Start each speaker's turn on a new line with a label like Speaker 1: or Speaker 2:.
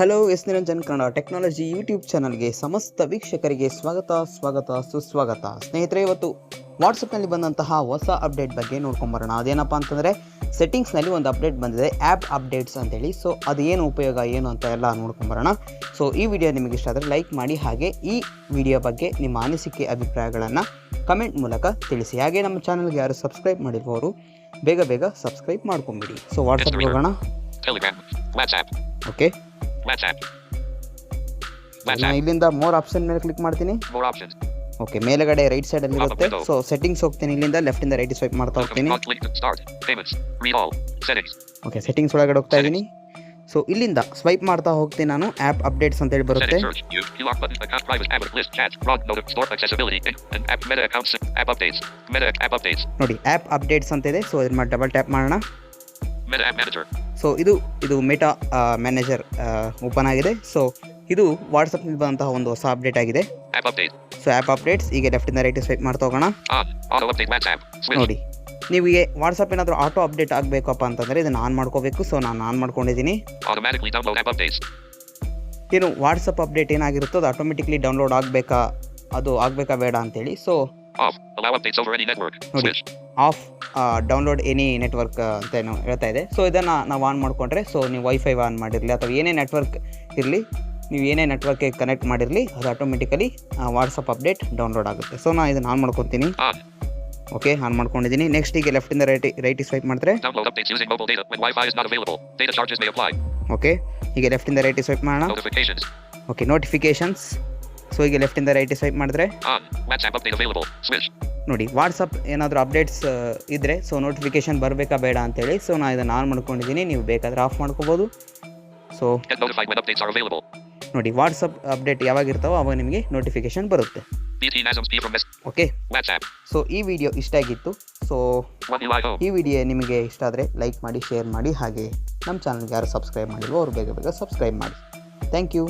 Speaker 1: Hello S Niranjan Kannada technology YouTube ಚಾನಲ್ಗೆ ಸಮಸ್ತ ವೀಕ್ಷಕರಿಗೆ ಸ್ವಾಗತ ಸ್ವಾಗತ ಸುಸ್ವಾಗತ. ಸ್ನೇಹಿತರೆ ಇವತ್ತು ವಾಟ್ಸಪ್ನಲ್ಲಿ ಬಂದಂತಹ ಹೊಸ ಅಪ್ಡೇಟ್ ಬಗ್ಗೆ ನೋಡ್ಕೊಂಬರೋಣ. ಅದೇನಪ್ಪ ಅಂತಂದರೆ ಸೆಟ್ಟಿಂಗ್ಸ್ನಲ್ಲಿ ಒಂದು ಅಪ್ಡೇಟ್ ಬಂದಿದೆ ಆ್ಯಪ್ ಅಪ್ಡೇಟ್ಸ್ ಅಂತೇಳಿ. ಸೊ ಅದು ಏನು ಉಪಯೋಗ ಏನು ಅಂತ ಎಲ್ಲ ನೋಡ್ಕೊಂಬರೋಣ. ಸೊ ಈ ವಿಡಿಯೋ ನಿಮಗೆ ಇಷ್ಟ ಆದರೆ ಲೈಕ್ ಮಾಡಿ ಹಾಗೆ ಈ ವಿಡಿಯೋ ಬಗ್ಗೆ ನಿಮ್ಮ ಅನಿಸಿಕೆ ಅಭಿಪ್ರಾಯಗಳನ್ನು ಕಮೆಂಟ್ ಮೂಲಕ ತಿಳಿಸಿ. ಹಾಗೆ ನಮ್ಮ ಚಾನಲ್ಗೆ ಯಾರು ಸಬ್ಸ್ಕ್ರೈಬ್ ಮಾಡಿರುವವರು ಬೇಗ ಬೇಗ ಸಬ್ಸ್ಕ್ರೈಬ್ ಮಾಡ್ಕೊಂಬಿಡಿ. ಸೊ ವಾಟ್ಸಪ್ ಹೋಗೋಣ.
Speaker 2: Telegram, WhatsApp,
Speaker 1: ಓಕೆ ಇಲ್ಲಿಂದ ಮೋರ್ ಆಪ್ಷನ್ ಮೇಲೆ ಕ್ಲಿಕ್ ಮಾಡ್ತೀನಿ. ಓಕೆ ಮೇಲ್ಗಡೆ ರೈಟ್ ಸೈಡ್ ಅಲ್ಲಿ ಇರುತ್ತೆ. ಸೊ ಸೆಟ್ಟಿಂಗ್ಸ್ ಹೋಗ್ತೀನಿ ಇಲ್ಲಿಂದ ಲೆಫ್ಟ್ ಇಂದ ರೈಟ್ ಸ್ವೈಪ್ ಮಾಡ್ತಾ ಹೋಗ್ತೀನಿ. ಓಕೆ ಸೆಟ್ಟಿಂಗ್ಸ್ ಒಳಗಡೆ ಹೋಗ್ತಾ ಇದೀನಿ ಸೊ ಇಲ್ಲಿಂದ ಸ್ವೈಪ್ ಮಾಡ್ತಾ ಹೋಗ್ತೀನಿ ನಾನು. ಆಪ್ ಅಪ್ಡೇಟ್ಸ್ ಅಂತ ಹೇಳಿ ಬರುತ್ತೆ. ನೋಡಿ ಆಪ್ ಅಪ್ಡೇಟ್ಸ್ ಅಂತ ಇದೆ. ಸೊ ಇದನ್ನ ಡಬಲ್ ಟ್ಯಾಪ್ ಮಾಡೋಣ. ಸೊ ಇದು ಇದು ಮೆಟಾ ಮ್ಯಾನೇಜರ್ ಓಪನ್ ಆಗಿದೆ ಸೊ ಇದು ವಾಟ್ಸಪ್ನಲ್ಲಿ ಬಂದಂತಹ ಒಂದು ಹೊಸ ಅಪ್ಡೇಟ್ ಆಗಿದೆ. ಸೊ ಆ್ಯಪ್ ಅಪ್ಡೇಟ್ಸ್ ಈಗ ಲೆಫ್ಟ್ ಇಂದ ರೈಟ್ ಸ್ವೈಪ್ ಮಾಡ್ತಾ ಹೋಗೋಣ. ನೋಡಿ ನಿಮಗೆ ವಾಟ್ಸಪ್ ಏನಾದರೂ ಆಟೋ ಅಪ್ಡೇಟ್ ಆಗಬೇಕಪ್ಪ ಅಂತಂದರೆ ಇದನ್ನು ಆನ್ ಮಾಡ್ಕೋಬೇಕು ಸೊ ನಾನು ಆನ್ ಮಾಡ್ಕೊಂಡಿದ್ದೀನಿ. ಏನು ವಾಟ್ಸಪ್ ಅಪ್ಡೇಟ್ ಏನಾಗಿರುತ್ತೋ ಅದು ಆಟೋಮೆಟಿಕ್ಲಿ ಡೌನ್ಲೋಡ್ ಆಗಬೇಕಾ ಅದು ಆಗಬೇಕಾ ಬೇಡ ಅಂತೇಳಿ ಸೊ. ನೋಡಿ. ಆಫ್ ಡೌನ್ಲೋಡ್ ಎನಿ ನೆಟ್ವರ್ಕ್ ಅಂತ ಏನು ಹೇಳ್ತಾ ಇದೆ. ಸೊ ಇದನ್ನು ನಾವು ಆನ್ ಮಾಡಿಕೊಂಡ್ರೆ ಸೊ ನೀವು ವೈಫೈ ಆನ್ ಮಾಡಿರಲಿ ಅಥವಾ ಏನೇ ನೆಟ್ವರ್ಕ್ ಇರಲಿ ನೀವು ಏನೇ ನೆಟ್ವರ್ಕ್ಗೆ ಕನೆಕ್ಟ್ ಮಾಡಿರಲಿ ಅದು ಆಟೋಮೆಟಿಕಲಿ ವಾಟ್ಸಪ್ ಅಪ್ಡೇಟ್ ಡೌನ್ಲೋಡ್ ಆಗುತ್ತೆ. ಸೊ ನಾನು ಇದನ್ನು ಆನ್ ಮಾಡ್ಕೊತೀನಿ. ಓಕೆ ಆನ್ ಮಾಡ್ಕೊಂಡಿದ್ದೀನಿ ನೆಕ್ಸ್ಟ್ ಈಗ ಲೆಫ್ಟಿಂದ ರೈಟ್ ರೈಟ್ ಸ್ವೈಪ್ ಮಾಡಿದ್ರೆ. ಓಕೆ ಈಗ ಲೆಫ್ಟಿಂದ ರೈಟ್ ಸ್ವೈಪ್ ಮಾಡೋಣ. ಓಕೆ ನೋಟಿಫಿಕೇಶನ್ಸ್ ಸೊ ಈಗ ಲೆಫ್ಟಿಂದ ರೈಟ್ ಸ್ವೈಪ್ ಮಾಡಿದ್ರೆ ನೋಡಿ ವಾಟ್ಸಪ್ ಏನಾದರೂ ಅಪ್ಡೇಟ್ಸ್ ಇದ್ದರೆ ಸೊ ನೋಟಿಫಿಕೇಶನ್ ಬರಬೇಕಾ ಬೇಡ ಅಂತೇಳಿ ಸೊ ನಾನು ಇದನ್ನು ಆನ್ ಮಾಡ್ಕೊಂಡಿದ್ದೀನಿ ನೀವು ಬೇಕಾದರೆ ಆಫ್ ಮಾಡ್ಕೋಬೋದು ಸೊ. ನೋಡಿ ವಾಟ್ಸಪ್ ಅಪ್ಡೇಟ್ ಯಾವಾಗ ಇರ್ತಾವೋ ಅವಾಗ ನಿಮಗೆ ನೋಟಿಫಿಕೇಶನ್ ಬರುತ್ತೆ. ಓಕೆ. ಸೊ ಈ ವಿಡಿಯೋ ಇಷ್ಟ ಆಗಿತ್ತು ಸೊ. ಈ ವಿಡಿಯೋ ನಿಮಗೆ ಇಷ್ಟ ಆದರೆ ಲೈಕ್ ಮಾಡಿ ಶೇರ್ ಮಾಡಿ ಹಾಗೆ ನಮ್ಮ ಚಾನಲ್ಗೆ ಯಾರು ಸಬ್ಸ್ಕ್ರೈಬ್ ಮಾಡಿಲ್ವೋ ಅವರು ಬೇಗ ಬೇಗ ಸಬ್ಸ್ಕ್ರೈಬ್ ಮಾಡಿ ಥ್ಯಾಂಕ್ ಯು